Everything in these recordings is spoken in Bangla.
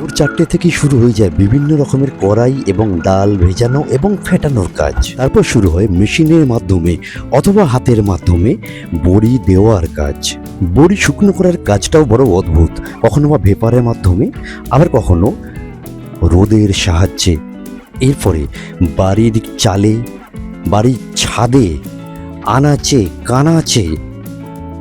ভোর চারটে থেকে শুরু হয়ে যায় বিভিন্ন রকমের কড়াই এবং ডাল ভেজানো এবং ফেটানোর কাজ। তারপর শুরু হয় মেশিনের মাধ্যমে অথবা হাতের মাধ্যমে বড়ি দেওয়ার কাজ। বড়ি শুকনো করার কাজটাও বড় অদ্ভুত। কখনো বা ভেপারের মাধ্যমে, আবার কখনো রোদের সাহায্যে। এরপরে বাড়ির চালে, বাড়ির ছাদে, আনাচে, কানাচে,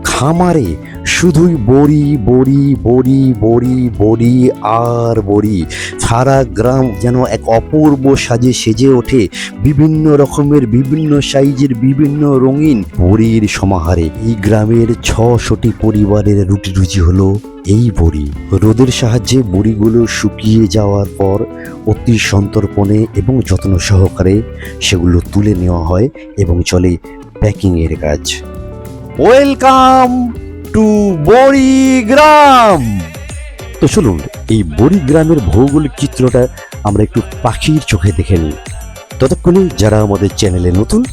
খামারে শুধুই বড়ি বড়ি বড়ি বড়ি বড়ি আর বড়ি। সারা গ্রাম যেন এক অপূর্ব সাজে সেজে ওঠে বিভিন্ন রকমের, বিভিন্ন সাইজের, বিভিন্ন রঙিন বড়ির সমাহারে। এই গ্রামের ছশোটি পরিবারের রুটি রুচি হলো এই বড়ি। রোদের সাহায্যে বড়িগুলো শুকিয়ে যাওয়ার পর অতি সন্তর্পণে এবং যত্ন সহকারে সেগুলো তুলে নেওয়া হয় এবং চলে প্যাকিংয়ের কাজ। ওয়েলকাম! টু বড়িগ্রাম। তো চলুন এই বড়িগ্রামের ভৌগোলিক চিত্রটা আমরা একটু পাখির চোখে দেখে নিই। ততক্ষণে যারা আমাদের চ্যানেলে নতুন,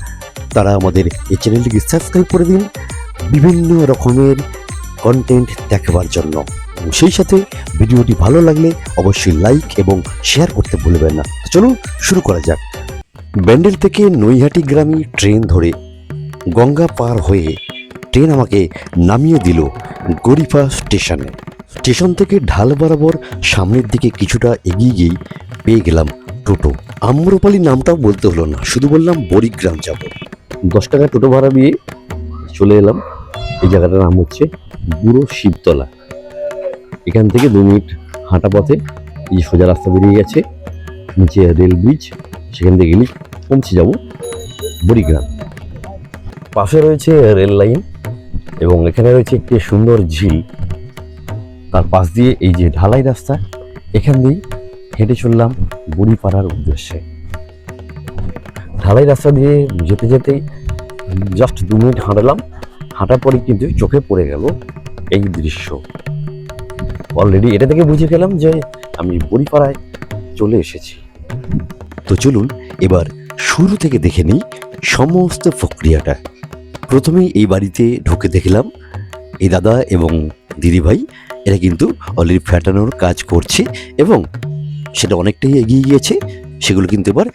তারা আমাদের এই চ্যানেলটিকে সাবস্ক্রাইব করে দিন। বিভিন্ন রকমের কন্টেন্ট দেখাবার জন্য। সেই সাথে ভিডিওটি ভালো লাগলে অবশ্যই লাইক এবং শেয়ার করতে ভুলবেন না। চলুন শুরু করা যাক। ব্যান্ডেল থেকে নৈহাটি গ্রামী ট্রেন ধরে গঙ্গা পার হয়ে ট্রেন আমাকে নামিয়ে দিল গরিফা স্টেশনে। স্টেশন থেকে ঢাল বরাবর সামনের দিকে কিছুটা এগিয়ে গিয়েই পেয়ে গেলাম টোটো। আম্রপালি নামটাও বলতে হলো না শুধু বললাম বরিগ্রাম যাব। দশ টাকা টোটো ভাড়া দিয়ে চলে এলাম। এই জায়গাটার নাম হচ্ছে বুড়ো শিবতলা। এখান থেকে দু মিনিট হাঁটা পথে এই সোজা রাস্তা বেরিয়ে গেছে। নিচে রেল ব্রিজ সেখান থেকে গেলেই পৌঁছে যাব বরিগ্রাম। পাশে রয়েছে রেল লাইন। এবং এখানে রয়েছে একটি সুন্দর ঝিল। তার পাশ দিয়ে এই যে ঢালাই রাস্তা, এখান দিয়েই হেঁটে চললাম বুড়িপাড়ার উদ্দেশ্যে। ঢালাই রাস্তা দিয়ে যেতে যেতে জাস্ট দু মিনিট হাঁটালাম। হাঁটার পরে কিন্তু চোখে পড়ে গেল এই দৃশ্য। অলরেডি এটা থেকে বুঝে গেলাম যে আমি বুড়িপাড়ায় চলে এসেছি। তো চলুন এবার শুরু থেকে দেখে নিই সমস্ত প্রক্রিয়াটা। প্রথমেই এই বাড়িতে ঢুকে দেখলাম এই দাদা এবং দিদিভাই এরা কিন্তু অলরেডি ফ্যাটানোর কাজ করছে এবং সেটা অনেকটাই এগিয়ে গিয়েছে, সেগুলো কিন্তু এবার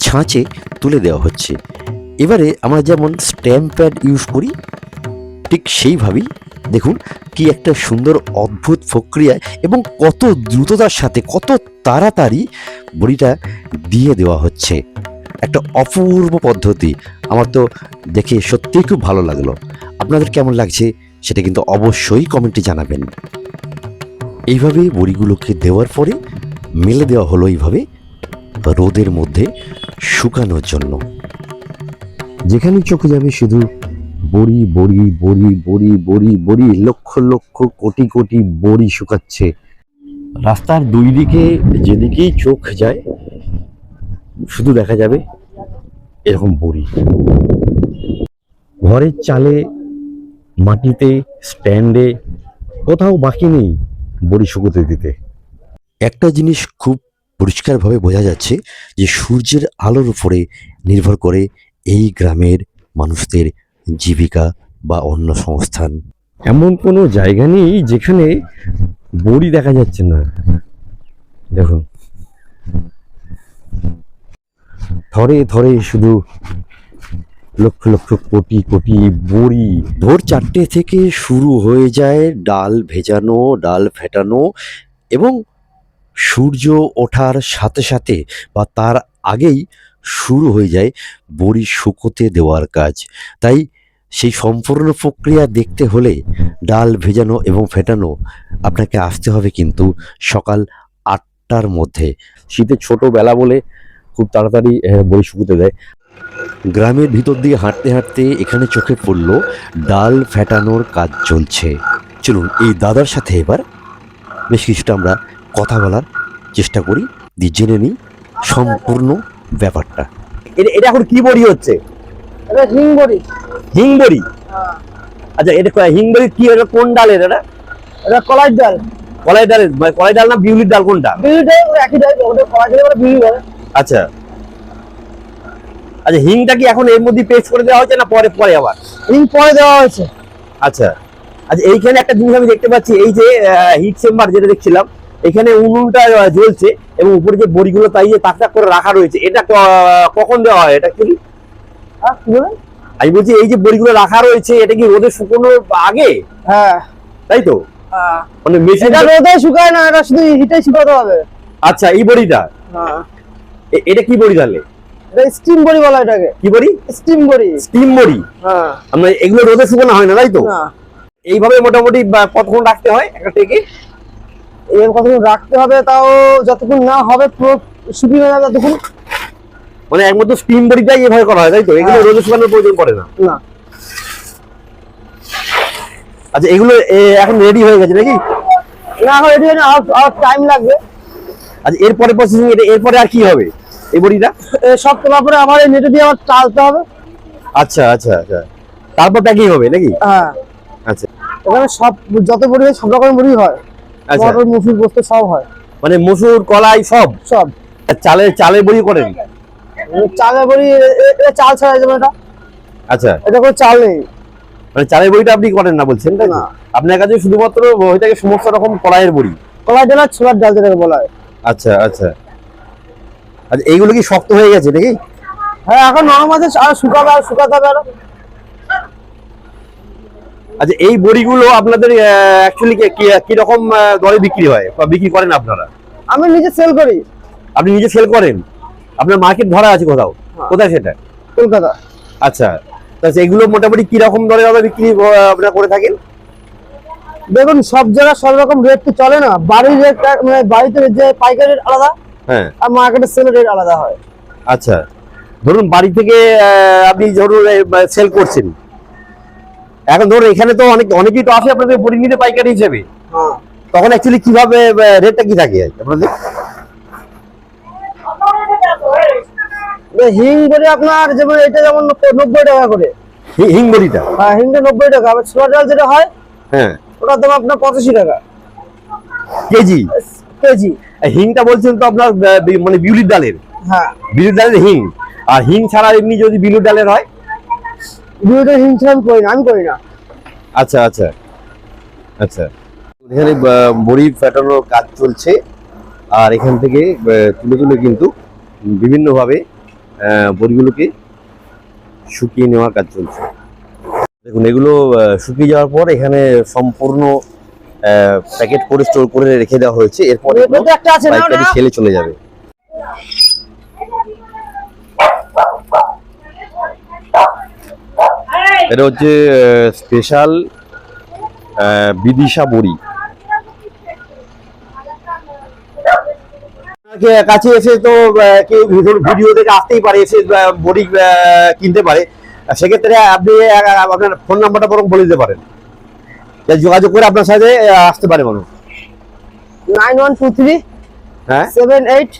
ছাঁচে তুলে দেওয়া হচ্ছে। এবারে আমরা যেমন স্ট্যাম্প প্যাড ইউজ করি, ঠিক সেইভাবেই দেখুন কি একটা সুন্দর অদ্ভুত প্রক্রিয়া এবং কত দ্রুততার সাথে, কত তাড়াতাড়ি বড়িটা দিয়ে দেওয়া হচ্ছে। একটা অপূর্ব পদ্ধতি। আমার তো দেখে সত্যিই খুব ভালো লাগল। আপনাদের কেমন লাগছে সেটা কিন্তু অবশ্যই কমেন্টে জানাবেন। এইভাবে বড়িগুলোকে দেওয়ার পরে মেলে দেওয়া হলো এইভাবে রোদের মধ্যে শুকানোর জন্য। যেখানে চোখে যাবে শুধু বড়ি বড়ি বড়ি বড়ি বড়ি বড়ি, লক্ষ লক্ষ, কোটি কোটি বড়ি শুকাচ্ছে। রাস্তার দুই দিকে যেদিকেই চোখ যায় শুধু দেখা যাবে এরকম বড়ি। ঘরের চালে মাটিতে স্ট্যান্ডে কোথাও বাকি নেই বড়ি শুকোতে দিতে। একটা জিনিস খুব পরিষ্কারভাবে বোঝা যাচ্ছে যে সূর্যের আলোর উপরে নির্ভর করে এই গ্রামের মানুষদের জীবিকা বা অন্য সংস্থান। এমন কোনো জায়গা নেই যেখানে বড়ি দেখা যাচ্ছে না। দেখুন। ধরে ধরে শুধু লক্ষ লক্ষ কোটি কোটি বড়ি। ভোর চারটে থেকে শুরু হয়ে যায় ডাল ভেজানো, ডাল ফেটানো এবং সূর্য ওঠার সাথে সাথে বা তার আগেই শুরু হয়ে যায় বড়ি শুকোতে দেওয়ার কাজ। তাই সেই সম্পূর্ণ প্রক্রিয়া দেখতে হলে ডাল ভেজানো এবং ফেটানো আপনাকে আসতে হবে কিন্তু সকাল আটটার মধ্যে। শীতের ছোটোবেলা বলে খুব তাড়াতাড়ি বড়ি শুকোতে দেয়। গ্রামের ভিতর দিয়ে হাঁটতে হাঁটতে এখানে চোখে পড়ল ডাল ফেটানোর কাজ চলছে। চলুন এই দাদার সাথে এবার বেশ কিছুটা আমরা কথা বলার চেষ্টা করি। দিয়ে জেনে নিই সম্পূর্ণ ব্যাপারটা। এটা এটা এখন কি বড়ি হচ্ছে? এটা হিং বড়ি। হিং বড়ি? হ্যাঁ। আচ্ছা এটা ক- হিং বড়ি কি এটা কোন ডালের এটা? এটা কলাই ডাল। কলাই ডালের মানে কলাই ডাল না বিউলির ডাল কোনটা? বিউলি ডাল একই ডাল ওটা কলাই ডাল বিউলি বলে। আচ্ছা। আচ্ছা হিংটা কি এখন এর মধ্যে পেস্ট করে দেওয়া হচ্ছে না পরে পরে আবার? হিং পরে দেওয়া হয়েছে। আচ্ছা। আচ্ছা এইখানে একটা জিনিস আমি দেখতে পাচ্ছি এই যে হিট চেম্বার যেটা দেখছিলাম এখানে উনুনটা জ্বলছে এবং উপরে যে বড়িগুলো তাই যে তাক তাক করে রাখা রয়েছে এটা কখন দেওয়া হয় এটা কি হ্যাঁ আমি বলছি এই যে বড়িগুলো রাখা রয়েছে এটা কি রোদে শুকোনোর আগে? হ্যাঁ। তাই তো? হ্যাঁ। মানে মেশিন এটা রোদে শুকায় না এটা শুধু হিটে শুকাতে হবে। আচ্ছা এই বড়িটা? হ্যাঁ এটা কি বড়ি তাহলে? এটা স্টিম বড়ি বলা এটাকে। কি বড়ি? স্টিম বড়ি। স্টিম বড়ি? হ্যাঁ। আমরা এগুলো রোদে শুকানো হয় না তাই তো? এইভাবে মোটামুটি কতক্ষণ রাখতে হয় একটা টেকে এর কতক্ষণ রাখতে হবে তাও যতক্ষণ না হবে পুরো শুকিয়ে যাবে ততক্ষণ। মানে একমাত্র স্টিম বড়িটাই এভাবে করা হয় তাই তো? এগুলো হ্যাঁ। রোদে শুকানোর প্রয়োজন পড়ে না। না। আচ্ছা এগুলো এখন রেডি হয়ে গেছে নাকি? না এটি আর আর টাইম লাগবে। আচ্ছা এরপরে প্রসেসিং এরপরে আর কি হবে? এই বড়িটা? সব তোলার পরে আবার এই নেটে দিয়ে আবার টালতে হবে। আচ্ছা আচ্ছা আচ্ছা। তারপর প্যাকিং হবে নাকি? হ্যাঁ। আচ্ছা। এখানে সব যত বড়ি হয় সব রকমের বড়ি হয়। আচ্ছা। মটর মুসুর পোস্ত সব হয়। মানে মসুর কলাই সব? সব। চালের চালের বড়ি করেন? চালের বড়ি এটা চাল ছাড়া যেমন এটা। আচ্ছা। এটা কোনো চাল নেই। মানে চালের বড়িটা আপনি করেন না বলছেন তাই না। আপনার কাছে শুধুমাত্র হয়ে থাকে সমস্ত রকম কলাইয়ের বড়ি? কলাই ডাল ছোলার ডাল যেটাকে বলা হয়। আচ্ছা আচ্ছা। আচ্ছা এইগুলো কি শক্ত হয়ে গেছে নাকি? হ্যাঁ এখন নরম আছে আর শুকাবে আর শুকাতে হবে আরও। আচ্ছা এই বড়িগুলো আপনাদের অ্যাকচুয়ালি কি রকম দরে বিক্রি হয় বা বিক্রি করেন আপনারা? আমি নিজে সেল করি। আপনি নিজে সেল করেন? আপনার মার্কেট ধরা আছে কোথাও? হ্যাঁ। কোথায় সেটা? কলকাতা। আচ্ছা তা এগুলো মোটামুটি কি রকম দরে দাদা বিক্রি আপনারা করে থাকেন? দেখুন সব জায়গায় সব রকম রেট তো চলে না। বাড়ির রেট মানে বাড়িতে যে পাইকারি আলাদা হ্যাঁ। আর মার্কেটে সেল রেট আলাদা হয়। আচ্ছা। ধরুন বাড়ি থেকে আপনি ধরুন সেল করছেন। এখন ধরুন এখানে তো অনেক অনেকেই তো আসে আপনাদের বড়ি পাইকারি হিসেবে। হ্যাঁ। তখন অ্যাকচুয়ালি কীভাবে রেটটা কি থাকে আপনাদের? হিং বড়ি আপনার যেমন এটা যেমন নব্বই টাকা করে। হি- বড়িটা হ্যাঁ হিংটা নব্বই টাকা। আবার ছোলার ডাল যেটা হয় হ্যাঁ। ওটার দাম আপনার পঁচাশি টাকা। কেজি? কেজি। হিংটা বলছেন তো আপনার মানে বিউলির ডালের। হ্যাঁ। বিউলির ডালের হিং। আর হিং ছাড়া এমনি যদি বিউলির ডালের হয়? দুটো হিং ছাড়া আমি করি না আমি করি না। আচ্ছা আচ্ছা। আচ্ছা। এখানে বড়ি ফাটানোর কাজ চলছে। আর এখান থেকে তুলে তুলে কিন্তু বিভিন্নভাবে বড়িগুলোকে শুকিয়ে নেওয়ার কাজ চলছে। দেখুন এগুলো শুকিয়ে যাওয়ার পর এখানে সম্পূর্ণ প্যাকেট করে স্টোর করে রেখে দেওয়া হয়েছে। এরপর এগুলো এর একটা আছে না পাইকারি সেলে চলে যাবে। এটা হচ্ছে স্পেশাল বিদিশা বড়ি। কাছে এসে তো কেউ ভিডিও দেখে আসতেই পারে এসে বড়ি কিনতে পারে। সেক্ষেত্রে আপনি আপনার ফোন নাম্বারটা বরং বলে দিতে পারেন। যোগাযোগ করে আপনার সাথে আসতে পারে মানুষ নাইন ওয়ান টু থ্রি হ্যাঁ। Seven eight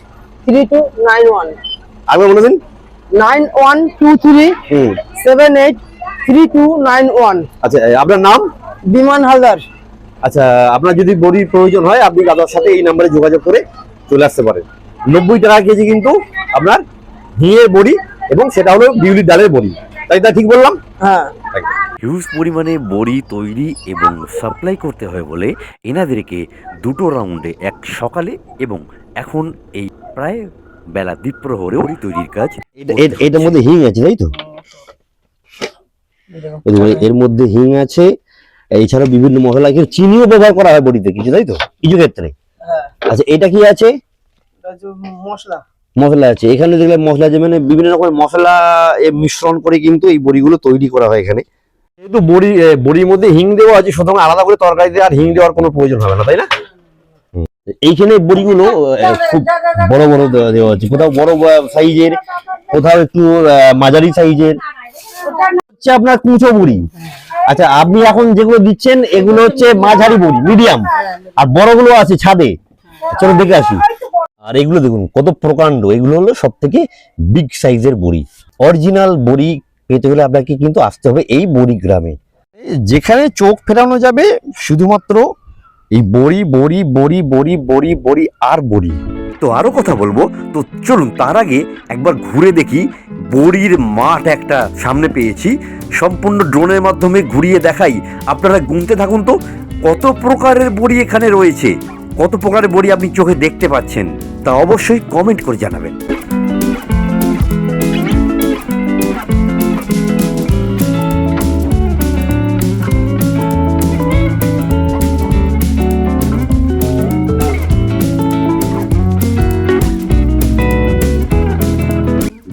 three two nine one. আগে বলে দিন। Nine one two three seven eight three two nine one. আচ্ছা আপনার নাম? বিমান হালদার। আচ্ছা আপনার যদি বড়ির প্রয়োজন হয় আপনি দাদার সাথে এই নাম্বারে যোগাযোগ করে চলে আসতে পারেন। নব্বই টাকা কেজি কিন্তু আপনার হিঙের বড়ি এবং সেটা হলো বিউলির ডালের বড়ি। তাই তা ঠিক বললাম? হ্যাঁ। হিউজ পরিমাণে বড়ি তৈরি এবং সাপ্লাই করতে হয় বলে এনাদেরকে দুটো রাউন্ডে এক সকালে এবং এখন এই প্রায় বেলা দ্বীপ্রহরে বড়ি তৈরির কাজ এটা এটার মধ্যে হিং আছে তাই তো? এর মধ্যে হিং আছে। এছাড়া বিভিন্ন মশলা কিছু চিনিও ব্যবহার করা হয় বড়িতে কিছু তাই তো? কিছু ক্ষেত্রে। হ্যাঁ। আচ্ছা এটা কি আছে? মশলা। মশলা আছে। এখানে দেখলে মশলা যে মানে বিভিন্ন রকমের মশলা এ মিশ্রণ করে কিন্তু এই বড়িগুলো তৈরি করা হয় এখানে। যেহেতু বড়ি বড়ির মধ্যে হিং দেওয়া আছে সুতরাং আলাদা করে তরকারিতে আর হিং দেওয়ার কোনো প্রয়োজন হবে না তাই না? এইখানে বড়িগুলো খুব বড় বড় দেওয়া দেওয়া আছে। কোথাও বড় সাইজের কোথাও একটু মাঝারি সাইজের। হচ্ছে আপনার কুঁচো বড়ি। আচ্ছা আপনি এখন যেগুলো দিচ্ছেন এগুলো হচ্ছে মাঝারি বড়ি মিডিয়াম। আর বড়গুলো আছে ছাদে। চলো দেখে আসি। আর এগুলো দেখুন কত প্রকাণ্ড। এগুলো হলো সব থেকে বিগ সাইজের বড়ি। অরিজিনাল বড়ি পেতে হলে আপনাকে কিন্তু আসতে হবে এই বড়ি গ্রামে। যেখানে চোখ ফেরানো যাবে, শুধুমাত্র এই বড়ি বড়ি বড়ি বড়ি বড়ি বড়ি আর বড়ি। তো আরও কথা বলব, তো চলুন তার আগে একবার ঘুরে দেখি বড়ির মাঠ একটা সামনে পেয়েছি। সম্পূর্ণ ড্রোনের মাধ্যমে ঘুরিয়ে দেখাই। আপনারা গুনতে থাকুন তো, কত প্রকারের বড়ি এখানে রয়েছে, কত প্রকারের বড়ি আপনি চোখে দেখতে পাচ্ছেন, তা অবশ্যই কমেন্ট করে জানাবেন।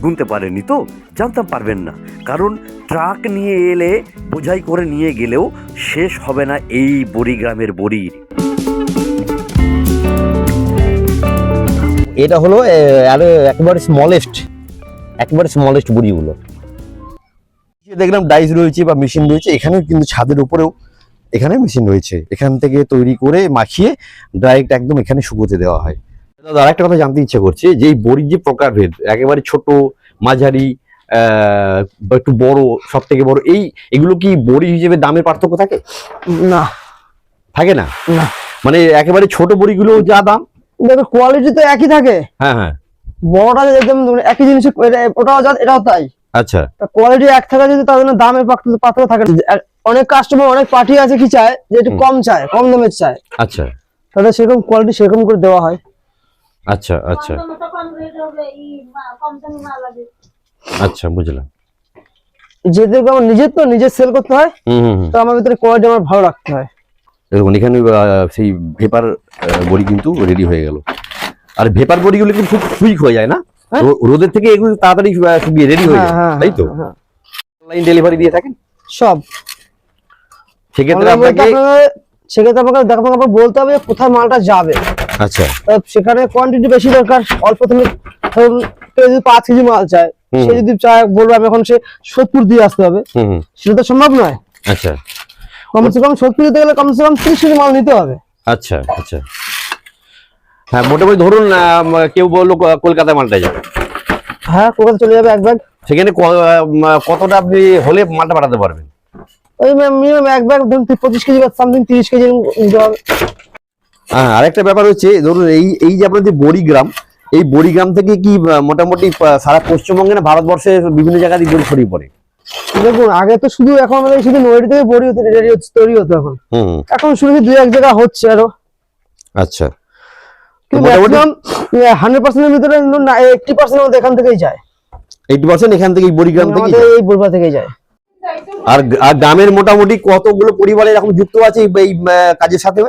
গুনতে পারেননি তো? জানতাম পারবেন না। কারণ ট্রাক নিয়ে এলে বোঝাই করে নিয়ে গেলেও শেষ হবে না এই বড়ি। গ্রামের বড়ির এটা হলো একেবারে স্মলেস্ট একেবারে স্মলেস্ট বড়িগুলো। দেখলাম ডাইস রয়েছে বা মেশিন রয়েছে, এখানেও কিন্তু ছাদের উপরেও এখানে মেশিন রয়েছে। এখান থেকে তৈরি করে মাখিয়ে ডাইরেক্ট একদম এখানে শুকোতে দেওয়া হয়। দাদা, আরেকটা কথা জানতে ইচ্ছে করছে, যে এই বড়ির যে প্রকারভেদ, একেবারে ছোট মাঝারি একটু বড় সব থেকে বড় এই এগুলো কি বড়ি হিসেবে দামের পার্থক্য থাকে? না। থাকে না? না। মানে একেবারে ছোট বড়িগুলো যা দাম? দেখো কোয়ালিটি তো একই থাকে। হ্যাঁ হ্যাঁ। বড়টা একদম একই জিনিস ওটাও যা এটাও তাই। আচ্ছা। কোয়ালিটি এক থাকা যদি তার জন্য দামের পার্থক্য পার্থক্য থাকে অনেক কাস্টমার অনেক পার্টি আছে কি চায় যে একটু কম চায় কম দামের চায়। আচ্ছা। তাদের সেরকম কোয়ালিটি সেরকম করে দেওয়া হয়। আচ্ছা আচ্ছা। আচ্ছা বুঝলাম। যেহেতু আমার নিজের তো সেল করতে হয়। তো আমার ভিতরে কোয়ালিটি আমার ভালো রাখতে হয়। দেখুন এখানে সেই ভেপার বড়ি কিন্তু রেডি হয়ে গেল। আর ভেপার বড়িগুলো কিন্তু খুব কুইক হয়ে যায় না? হ্যাঁ। রোদের থেকে এগুলো তাড়াতাড়ি শুকিয়ে রেডি হয়ে হ্যাঁ যায় হ্যাঁ তাই তো? হ্যাঁ, অনলাইন ডেলিভারি দিয়ে থাকেন? সব। সেক্ষেত্রে আপনাকে আপনাকে- সেক্ষেত্রে আপনাকে দেখো আপনাকে বলতে হবে কোথায় মালটা যাবে। আচ্ছা। সেখানে কোয়ান্টিটি বেশি দরকার। অল্প তুমি ধরুন কেউ যদি পাঁচ কেজি মাল চায় সে যদি চায় বলব আমি এখন সে সত্তর দিয়ে আসতে হবে। সেটা তো সম্ভব নয়। আচ্ছা। কমসে কম সত্তর দিতে গেলে কমসে কম ত্রিশ কেজি মাল নিতে হবে। আচ্ছা আচ্ছা। হ্যাঁ মোটামুটি ধরুন কেউ বলল কলকাতায় মালটা যাবে। হ্যাঁ কলকাতা চলে যাবে এক ব্যাগ। সেখানে কতটা আপনি হলে মালটা পাঠাতে পারবেন? ওই মিনিমাম এক ব্যাগ ধরুন পঁচিশ কেজি বা সামথিং তিরিশ কেজি নিতে হবে। হ্যাঁ আরেকটা ব্যাপার হচ্ছে ধরুন এই এই যে আপনার আপনাদের বড়িগ্রাম এই বড়িগ্রাম থেকে কি মোটামুটি সারা পশ্চিমবঙ্গে না ভারতবর্ষের বিভিন্ন জায়গায় বড়ি ছড়িয়ে পড়ে? দেখুন আগে তো শুধু এখন আমাদের শুধু নৈরি থেকে বড়ি হতে রেডি হচ্ছে তৈরি হতো এখন। হুম। এখন শুনেছি দুই এক জায়গা হচ্ছে আরও। আচ্ছা। হান্ড্রেড পার্সেন্টের ভিতরে এইটটি পার্সেন্ট আমাদের এখান থেকেই যায়। পার্সেন্ট এখান থেকে বড়িগ্রাম থেকে এই বলবা থেকেই যায়। আর আর গ্রামের মোটামুটি কতগুলো পরিবার এরকম যুক্ত আছে এই, কাজের সাথে?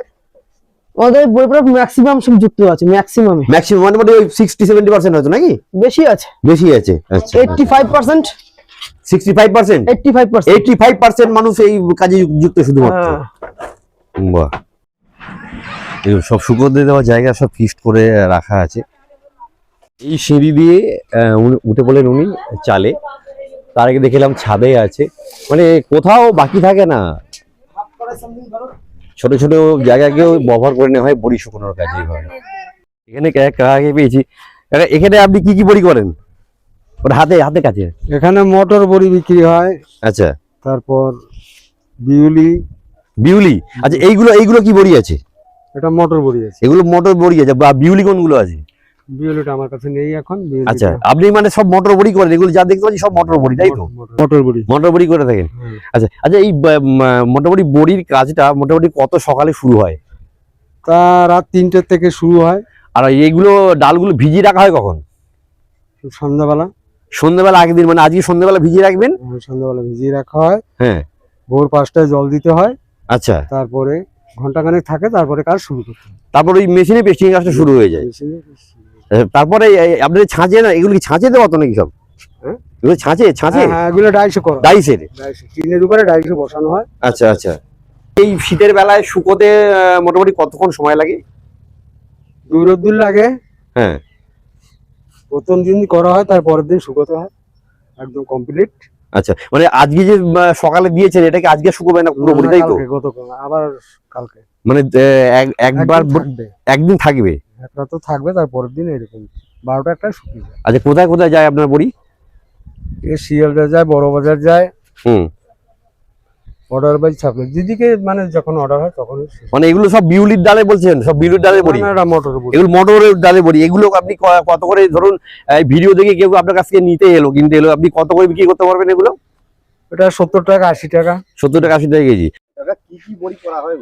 আমাদের বইপুরা ম্যাক্সিমাম সব যুক্ত আছে ম্যাক্সিমামে ম্যাক্সিমাম মোটামুটি ওই সিক্সটি সেভেন্টি পার্সেন্ট হয়তো নাকি? বেশি আছে। বেশি আছে আচ্ছা। Eighty five percent sixty five percent eighty five percent eighty five percent মানুষ এই কাজে যুক্ত শুধুমাত্র। বাহ। এই সব শুকোতে দেওয়া জায়গা সব ফিক্সড করে রাখা আছে। এই সিঁড়ি দিয়ে উঠে বলেন উনি চালে। তার আগে দেখলাম ছাদে আছে। মানে কোথাও বাকি থাকে না। ছোট ছোট জায়গাকেও ব্যবহার করে নেওয়া হয় বড়ি শুকনোর কাজে এখানে কাকে পেয়েছি। এখানে আপনি কি কি বড়ি করেন? হাতে হাতে কাছে এখানে মটর বড়ি বিক্রি হয় আচ্ছা। তারপর বিউলি। বিউলি? আচ্ছা এইগুলো এইগুলো কি বড়ি আছে? এটা মটর বড়ি আছে। এগুলো মটর বড়ি আছে বা বিউলি কোনগুলো আছে? বিউলিটা আমার কাছে নেই এখন বিউলিটা- আচ্ছা আপনি মানে সব মটর বড়ি করেন এগুলো যা দেখতে পাচ্ছি সব মটর বড়ি তাই তো? মটর- বড়ি। মটর বড়ি। করে থাকেন? আচ্ছা আচ্ছা এই মোটামুটি বড়ির কাজটা মোটামুটি কত সকালে শুরু হয়? তা রাত তিনটের থেকে শুরু হয়। আর এইগুলো ডালগুলো ভিজিয়ে রাখা হয় কখন? সন্ধ্যাবেলা। সন্ধ্যেবেলা আগের দিন মানে আজকে সন্ধ্যেবেলা ভিজিয়ে রাখবেন? সন্ধ্যাবেলা ভিজিয়ে রাখা হয়। হ্যাঁ। ভোর পাঁচটায় জল দিতে হয়। আচ্ছা। তারপরে ঘন্টাখানেক থাকে তারপরে কাজ শুরু করতে হয়। তারপর ওই মেশিনে পেস্টিং কাজটা শুরু হয়ে যায়। তারপরে আপনাদের ছাঁচে না এগুলো কি ছাঁচে দেওয়া তো নাকি সব? হ্যাঁ? এগুলো ছাঁচে ছাঁচে? হ্যাঁ হ্যাঁ এগুলো করা। ডাইসের টিনের উপরে ডাইশো বসানো হয়। আচ্ছা আচ্ছা। এই শীতের বেলায় শুকোতে মোটামুটি কতক্ষণ সময় লাগে? দুই রোদ্দুর লাগে। হ্যাঁ। প্রথম দিন করা হয় তার পরের দিন শুকোতে হয়। একদম কমপ্লিট আচ্ছা মানে আজকে যে সকালে দিয়েছেন এটাকে আজকে শুকোবে না পুরোপুরি তাই তো? আবার কালকে। মানে এক- একবার একদিন থাকবে? একদিন থাকবে এক রাত তো থাকবে তারপরের দিন এরকম বারোটা একটা শুকিয়ে যায়। আচ্ছা কোথায় কোথায় যায় আপনার বড়ি? এ শিয়ালদা যায় বড় বাজার যায়। হুম। অর্ডার বাই ছাপলে যেদিকে মানে যখন অর্ডার হয় তখন মানে এগুলো সব বিউলির ডালে বলছেন? সব বিউলির ডালে বড়ি? মটর বড়ি। এগুলো মটরের ডালে বড়ি। এগুলো আপনি ক- কত করে ধরুন ভিডিও দেখে কেউ আপনার কাছ থেকে নিতে এলো কিনতে এলো আপনি কত করে বিক্রি করতে পারবেন এগুলো? এটা সত্তর টাকা আশি টাকা। সত্তর টাকা আশি টাকা কেজি। কি কি বড়ি করা হয়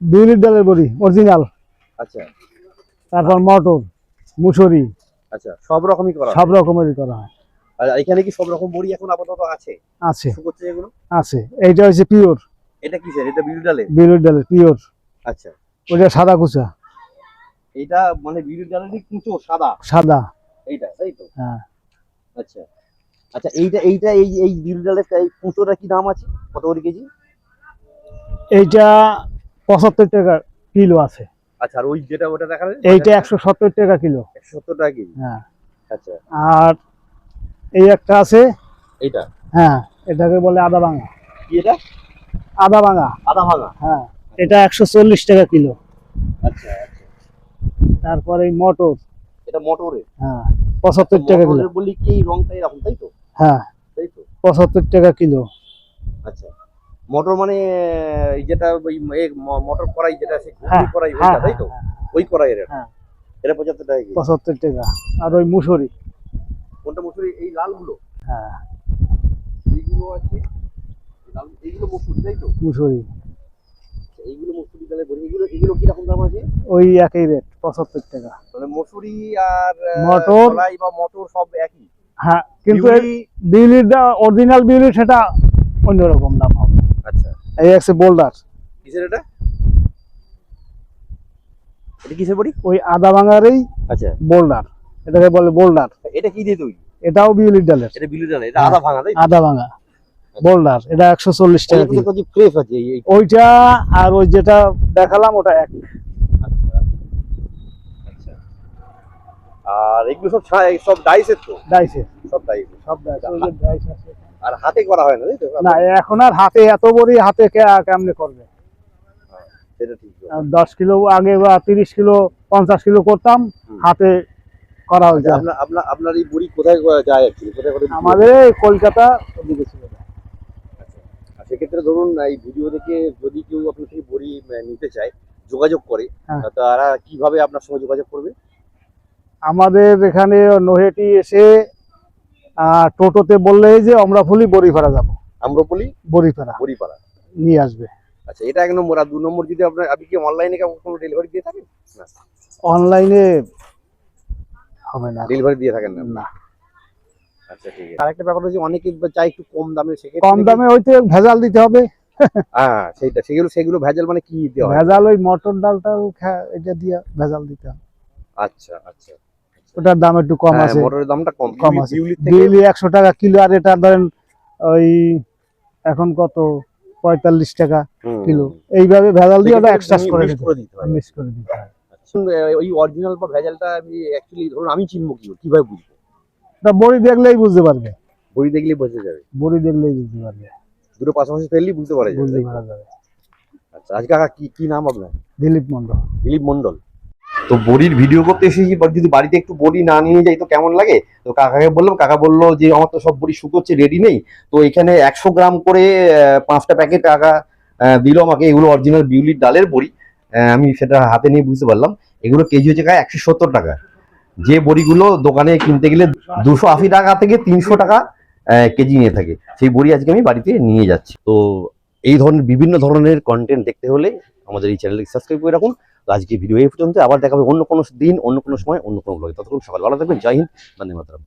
বিউলির ডালের বড়ি অরিজিনাল আচ্ছা। তারপর মটর মুসুরি আচ্ছা সব রকমই করা। সব রকমেরই করা হয়। আর এখানে কি সব রকম বড়ি এখন আপাতত আছে? আছে। শুকোচ্ছে এগুলো আছে। এইটা হচ্ছে পিওর। এটা কিসের? এটা বিউলি ডালে? বিউলির ডালের পিওর। আচ্ছা। ওইটা সাদা কুচা। এটা মানে বিউলি ডালেরই কুচো সাদা? সাদা। এইটা তাই তো? হ্যাঁ। আচ্ছা। আচ্ছা এইটা এইটা এই এই বিউলি ডালের এই কুচোটা কি দাম আছে? কত করে কেজি? এইটা পঁচাত্তর টাকা কিলো আছে। আচ্ছা আর ওই যেটা ওটা দেখা এইটা একশো সত্তর টাকা কিলো। একশো সত্তর টাকা কেজি? হ্যাঁ। আচ্ছা। আর এই একটা আছে? এইটা? হ্যাঁ এটাকে বলে আদা ভাঙা। কি এটা? আদা ভাঙা। আদা ভাঙা? হ্যাঁ এটা একশো চল্লিশ টাকা কিলো। আচ্ছা আচ্ছা। তারপর এই মটর। এটা মটরের? হ্যাঁ পঁচাত্তর টাকা কিলো। বলি কি রংটা এরকম তাই তো? হ্যাঁ তাই তো? পঁচাত্তর টাকা কিলো। আচ্ছা। মটর মানে যেটা ওই মটর কড়াই যেটা আছে ঘুগনি হ্যাঁ, কড়াই হ্যাঁ, ওইটা তাই তো? হ্যাঁ, ওই কড়াইয়ের এটা হ্যাঁ। এটা পঁচাত্তর টাকা কেজি। পঁচাত্তর টাকা। আর ওই মুসুরি। কোনটা মসুরি? এই লালগুলো। হ্যাঁ। এইগুলো আছে। এইগুলো মসুরি তাই তো? মুসুরি। এইগুলো মসুরি তাহলে বলি। এগুলো এগুলো কীরকম দাম আছে? ওই একই রেট পঁচাত্তর টাকা। মানে মসুরি আর মটর। কলাই বা মটর সব একই? হ্যাঁ কিন্তু বিউলি- বিউলির অরিজিনাল বিউলি সেটা অন্যরকম দাম। এই আছে বোল্ডার কিসের এটা? এটা কিসের বড়ি? ওই আদা ভাঙারই আচ্ছা। বোল্ডার এটাকে বলে বোল্ডার এটা কি দিয়ে তৈরি? এটাও বিউলির ডালের। এটা বিলু ডাল। এটা আদা ভাঙা তাই আদা ভাঙা। বোল্ডার এটা একশো চল্লিশ টাকা কিলো ফ্রেশ আছে এই এই- ওইটা আর ওই যেটা দেখালাম ওটা এক। আচ্ছা আচ্ছা। আর এগুলো সব সব ডাইসের তো? ডাইসে সব ডাইসের। সব ডাইস ওই ডাইস আছে। আর হাতে করা হয় না তাই তো? না এখন আর হাতে এত বড়ি হাতে কেমনে করবে? সেটা ঠিক আর দশ কিলো আগে বা তিরিশ কিলো পঞ্চাশ কিলো করতাম হাতে করা হয়েছে আচ্ছা, আপনার আপনার আপনার এই বড়ি কোথায় যায় হয়? আমাদের কলকাতা ওদিকে ছিল আর সেক্ষেত্রে ধরুন এই ভিডিও দেখে যদি কেউ আপনার থেকে বড়ি নিতে চায় যোগাযোগ করে হ্যাঁ। তারা কীভাবে আপনার সঙ্গে যোগাযোগ করবে? আমাদের এখানে নহেটি এসে টোটোতে বললেই যে অমরাফুলি বড়িপাড়া যাব। আম্রপলি বড়িপাড়া। বড়িপাড়া। নিয়ে আসবে। আচ্ছা এটা এক নম্বর আর দু নম্বর যদি আপনার আপনি কি অনলাইনে কোনো ডেলিভারি দিয়ে থাকেন? অনলাইনে হবে না। ডেলিভারি দিয়ে থাকেন না? না। আচ্ছা ঠিক আছে। আরেকটা ব্যাপার হচ্ছে অনেকে চাই একটু কম দামে সেক্ষেত্রে কম দামে হইতে ভেজাল দিতে হবে। হ্যাঁ সেইটা সেগুলো সেগুলো ভেজাল মানে কি হয়? ভেজাল ওই মটর ডালটাও এটা দিয়ে ভেজাল দিতে হবে। আচ্ছা আচ্ছা। ওটার দাম একটু কম হ্যাঁ, আছে। মটরের দামটা কম। কম আছে। বিউলি একশো টাকা কিলো আর এটা ধরেন ওই এখন কত? পঁয়তাল্লিশ টাকা কিলো। এইভাবে ভেজাল দিয়ে ওটা সেক্ষেত্রে এক্সট্রা মি- করে দিতে করে দিতে হয়। মিক্স করে দিতে হয়। আচ্ছা, ওই অরিজিনাল বা ভেজালটা আমি অ্যাকচুয়ালি ধরুন আমি চিনবো কি কীভাবে বুঝব? বড়ি দেখলেই বুঝতে পারবে। বই দেখলেই বোঝা যাবে। বড়ি দেখলেই বুঝতে পারবে। দুটো পাশাপাশি ফেললেই বুঝতে পারা যাবে। বুঝতে পারা যাবে। আচ্ছা আজকে কি কি নাম আপনার? দিলীপ মন্ডল দিলীপ মন্ডল তো বড়ির ভিডিও করতে এসেছি যদি বাড়িতে একটু বড়ি না নিয়ে যাই, তো কেমন লাগে? তো কাকাকে বললাম, কাকা বলল যে, আমার তো সব বড়ি শুকোচ্ছে রেডি নেই। তো এখানে একশো গ্রাম করে পাঁচটা প্যাকেট কাকা দিল আমাকে। এগুলো অরিজিনাল বিউলির ডালের বড়ি। আমি সেটা হাতে নিয়ে বুঝতে পারলাম। এগুলো কেজি হচ্ছে কাকা একশো সত্তর টাকা। যে বড়িগুলো দোকানে কিনতে গেলে দুশো আশি টাকা থেকে তিনশো টাকা কেজি নিয়ে থাকে। সেই বড়ি আজকে আমি বাড়িতে নিয়ে যাচ্ছি। তো এই ধরনের বিভিন্ন ধরনের কন্টেন্ট দেখতে হলে আমাদের এই চ্যানেলকে সাবস্ক্রাইব করে রাখুন। আজকে ভিডিও এই পর্যন্ত আবার দেখাবে অন্য কোনো দিন, অন্য কোনো সময়, অন্য কোনো ব্লগে ততক্ষণ সকাল, ভালো থাকবেন। জয় হিন্দ, বন্দে মাতরম।